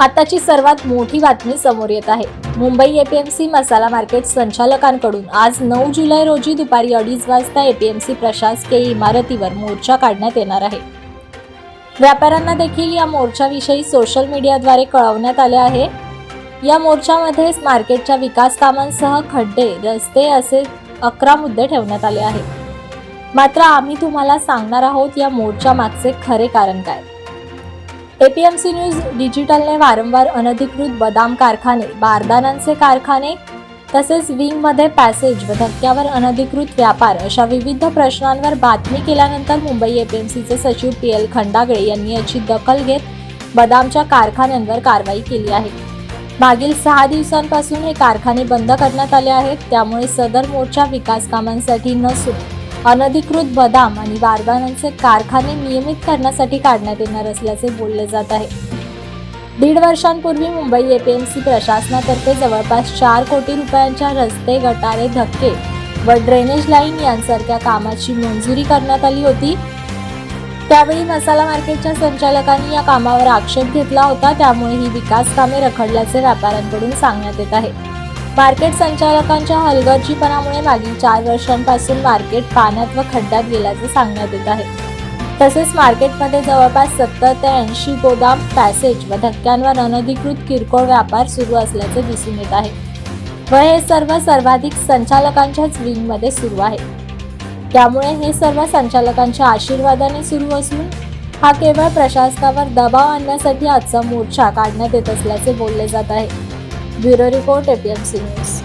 आताची सर्वात मोठी बातमी समोर येत आहे. मुंबई एपीएमसी मसाला मार्केट संचालकांकडून आज नऊ जुलै रोजी दुपारी अडीच वाजता एपीएमसी प्रशासकीय इमारतीवर मोर्चा काढण्यात येणार आहे. व्यापाऱ्यांना देखील या मोर्चाविषयी सोशल मीडियाद्वारे कळवण्यात आले आहे. या मोर्चामध्ये मार्केटच्या विकास कामांसह खड्डे रस्ते असे अकरा मुद्दे ठेवण्यात आले आहेत. मात्र आम्ही तुम्हाला सांगणार आहोत या मोर्चा मागचे खरे कारण काय? एपीएमसी न्यूज डिजिटलने वारंवार अनधिकृत बदाम कारखाने बारदानांचे कारखाने तसेच विंगमध्ये पॅसेज व धक्क्यावर अनधिकृत व्यापार अशा विविध प्रश्नांवर बातमी केल्यानंतर मुंबई एपीएमसीचे सचिव पी एल खंडागळे यांनी याची दखल घेत बदामच्या कारखान्यांवर कारवाई केली आहे. मागील सहा दिवसांपासून हे कारखाने बंद करण्यात आले आहेत त्यामुळे सदर मोर्चा विकास कामांसाठी नसून अनधिकृत बदाम आणि बारदानांचे कारखाने नियमित करण्यासाठी काढण्यात येणार असल्याचे बोलले जात आहे. दीड वर्षांपूर्वी मुंबई एपीएमसी प्रशासनातर्फे जवळपास चार कोटी रुपयांच्या रस्ते गटारे धक्के व ड्रेनेज लाईन यांसारख्या कामाची मंजुरी करण्यात आली होती. त्यावेळी मसाला मार्केटच्या संचालकांनी या कामावर आक्षेप घेतला होता. त्यामुळे ही विकास कामे रखडल्याचे व्यापाऱ्यांकडून सांगण्यात येत आहे. मार्केट संचालकांच्या हलगर्जीपणामुळे मागील चार वर्षांपासून मार्केट पाण्यात व खड्ड्यात गेल्याचे सांगण्यात येत आहे. तसेच मार्केटमध्ये जवळपास सत्तर ते ऐंशी गोदाम पॅसेज व धक्क्यांवर अनधिकृत किरकोळ व्यापार सुरू असल्याचे दिसून येत आहे. व हे सर्व सर्वाधिक संचालकांच्याच विंगमध्ये सुरू आहे. त्यामुळे हे सर्व संचालकांच्या आशीर्वादाने सुरू असून हा केवळ प्रशासनावर दबाव आणण्यासाठी आजचा मोर्चा काढण्यात येत असल्याचे बोलले जात आहे. Bureau report APMC news